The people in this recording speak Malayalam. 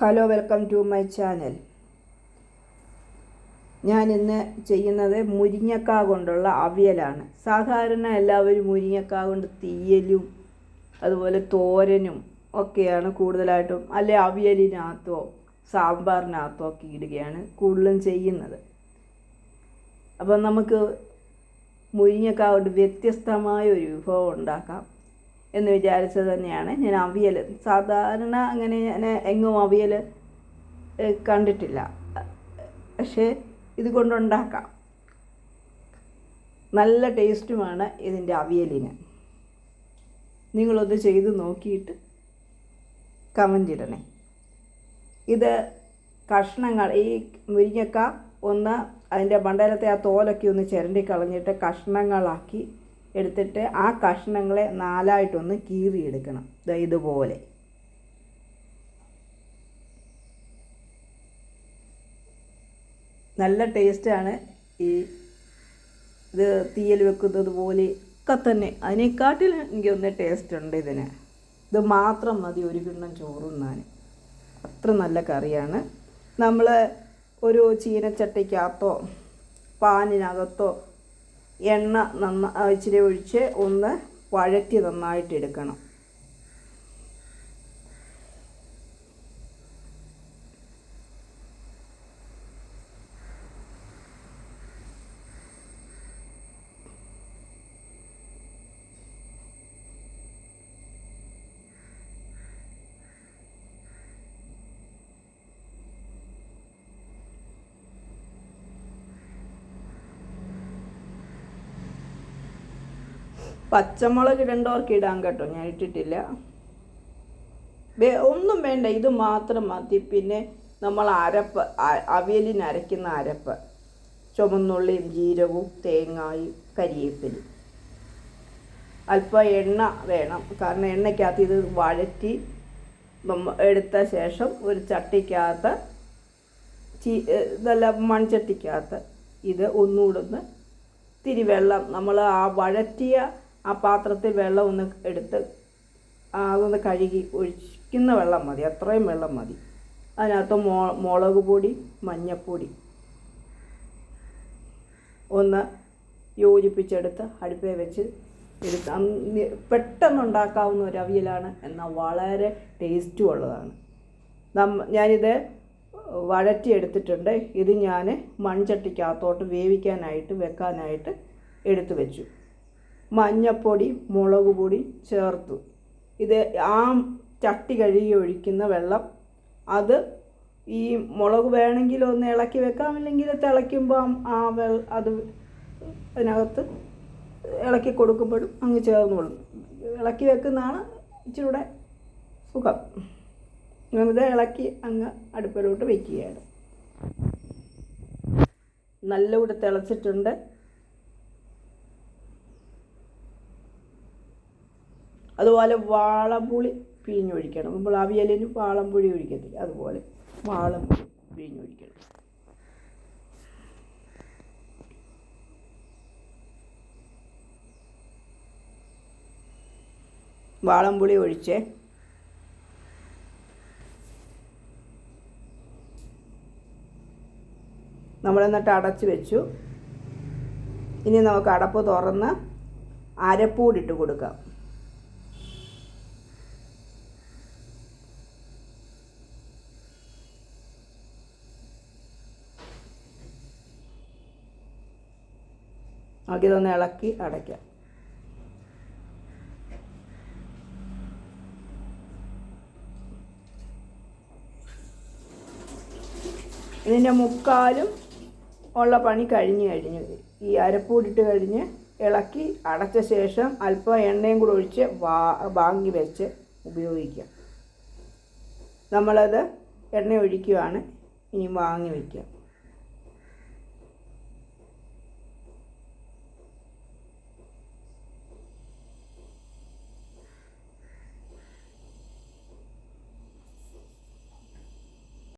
Hello welcome to my channel. ഞാൻ ഇന്ന് ചെയ്യുന്നത് മുരിങ്ങക്ക കൊണ്ടുള്ള അവിയലാണ്. സാധാരണ എല്ലാവരും മുരിങ്ങക്ക കൊണ്ട് തീയലും അതുപോലെ തോരനും ഒക്കെയാണ് കൂടുതലായിട്ടും അല്ലെ അവിയലിനകത്തോ സാമ്പാറിനകത്തോ ഒക്കെ ഇടുകയാണ് കൂടുതലും ചെയ്യുന്നത്. അപ്പം നമുക്ക് മുരിങ്ങക്ക കൊണ്ട് വ്യത്യസ്തമായ ഒരു വിഭവം ഉണ്ടാക്കാം. എന്ന് വിചാരിച്ചത് തന്നെയാണ്. ഞാൻ അവിയൽ സാധാരണ അങ്ങനെ ഞാൻ എങ്ങും അവിയൽ കണ്ടിട്ടില്ല. പക്ഷേ ഇത് കൊണ്ടുണ്ടാക്കാം. നല്ല ടേസ്റ്റുമാണ് ഇതിന്റെ അവിയലിന്. നിങ്ങളൊന്ന് ചെയ്ത് നോക്കിയിട്ട് കമന്റ് ഇടണേ. ഇത് കഷ്ണങ്ങൾ ഈ മുരിങ്ങക്ക ഒന്ന് അതിന്റെ മണ്ടലത്തെ ആ തോലൊക്കെ ഒന്ന് ചിരണ്ടി കളഞ്ഞിട്ട് കഷ്ണങ്ങളാക്കി എടുത്തിട്ട് ആ കഷ്ണങ്ങളെ നാലായിട്ടൊന്ന് കീറിയെടുക്കണം. ഇതുപോലെ. നല്ല ടേസ്റ്റാണ് ഈ ഇത് തീയൽ വെക്കുന്നത് പോലെ ഒക്കെ തന്നെ. അതിനെക്കാട്ടിലും എനിക്കൊന്ന് ടേസ്റ്റ് ഉണ്ട് ഇതിന്. ഇത് മാത്രം മതി ഒരു കിണ്ണം ചോറുന്നാൻ അത്ര നല്ല കറിയാണ്. നമ്മൾ ഒരു ചീനച്ചട്ടിക്കകത്തോ പാനിനകത്തോ എണ്ണ നന്ന ഇച്ചിരി ഒഴിച്ച് ഒന്ന് വഴറ്റി നന്നായിട്ട് എടുക്കണം. പച്ചമുളക് ഇടേണ്ടവർക്ക് ഇടാൻ കേട്ടോ ഞാൻ ഇട്ടിട്ടില്ല. ഒന്നും വേണ്ട ഇത് മാത്രം മതി. പിന്നെ നമ്മൾ അരപ്പ് അവിയലിന് അരയ്ക്കുന്ന അരപ്പ്. ചുമന്നുള്ളിയും ജീരകവും തേങ്ങായും കരിയേപ്പിലും. അല്പം എണ്ണ വേണം. കാരണം എണ്ണയ്ക്കകത്ത് ഇത് വഴറ്റി എടുത്ത ശേഷം ഒരു ചട്ടിക്കകത്ത് ചീ ഇതല്ല മൺചട്ടിക്കകത്ത് ഇത് ഒന്നുകൂടെ ഒന്ന് നമ്മൾ ആ വഴറ്റിയ ആ പാത്രത്തിൽ വെള്ളം ഒന്ന് എടുത്ത് അതൊന്ന് കഴുകി ഒഴിക്കുന്ന വെള്ളം മതി. അത്രയും വെള്ളം മതി. അതിനകത്ത് മോ മുളക് പൊടി മഞ്ഞൾപ്പൊടി ഒന്ന് യോജിപ്പിച്ചെടുത്ത് അടുപ്പേ വെച്ച് എടുത്ത്. പെട്ടെന്ന് ഉണ്ടാക്കാവുന്ന ഒരു അവിയലാണ് എന്നാൽ വളരെ ടേസ്റ്റും ഉള്ളതാണ്. നമ്മ ഞാനിത് വഴറ്റിയെടുത്തിട്ടുണ്ട് ഇത് ഞാൻ മൺചട്ടിക്കകത്തോട്ട് വേവിക്കാനായിട്ട് വെക്കാനായിട്ട് എടുത്തു വെച്ചു. മഞ്ഞപ്പൊടി മുളക് പൊടി ചേർത്തു. ഇത് ആ ചട്ടി കഴുകി ഒഴിക്കുന്ന വെള്ളം അത് ഈ മുളക് വേണമെങ്കിൽ ഒന്ന് ഇളക്കി വെക്കാം അല്ലെങ്കിൽ തിളയ്ക്കുമ്പോൾ ആ വെൾ അത് അതിനകത്ത് ഇളക്കി കൊടുക്കുമ്പോഴും അങ്ങ് ചേർന്നോളും ഇളക്കി വെക്കുന്നതാണ് ഇച്ചിരൂടെ സുഖം. ഇത് ഇളക്കി അങ്ങ് അടുപ്പിലോട്ട് വെക്കുകയാണ്. നല്ല കൂടെ തിളച്ചിട്ടുണ്ട്. അതുപോലെ വാളംപുളി പിഴിഞ്ഞൊഴിക്കണം. നമ്മൾ അവിയലിന് വാളംപുളി ഒഴിക്കത്തില്ല. അതുപോലെ വാളംപുളി പിഴിഞ്ഞൊഴിക്കണം. വാളംപുളി ഒഴിച്ച് നമ്മൾ എന്നിട്ട് അടച്ച് വെച്ചു. ഇനി നമുക്ക് അടപ്പ് തുറന്ന് അരപ്പൂടിട്ട് കൊടുക്കാം. നമുക്കിതൊന്ന് ഇളക്കി അടയ്ക്കാം. ഇതിന്റെ മുക്കാലും ഉള്ള പണി കഴിഞ്ഞ് കഴിഞ്ഞു ഈ അരപ്പൂടിട്ട് കഴിഞ്ഞ് ഇളക്കി അടച്ച ശേഷം അല്പം എണ്ണയും കൂടെ ഒഴിച്ച് വാങ്ങി വെച്ച് ഉപയോഗിക്കാം. നമ്മളത് എണ്ണ ഒഴിക്കുകയാണ് ഇനി വാങ്ങി വയ്ക്കാം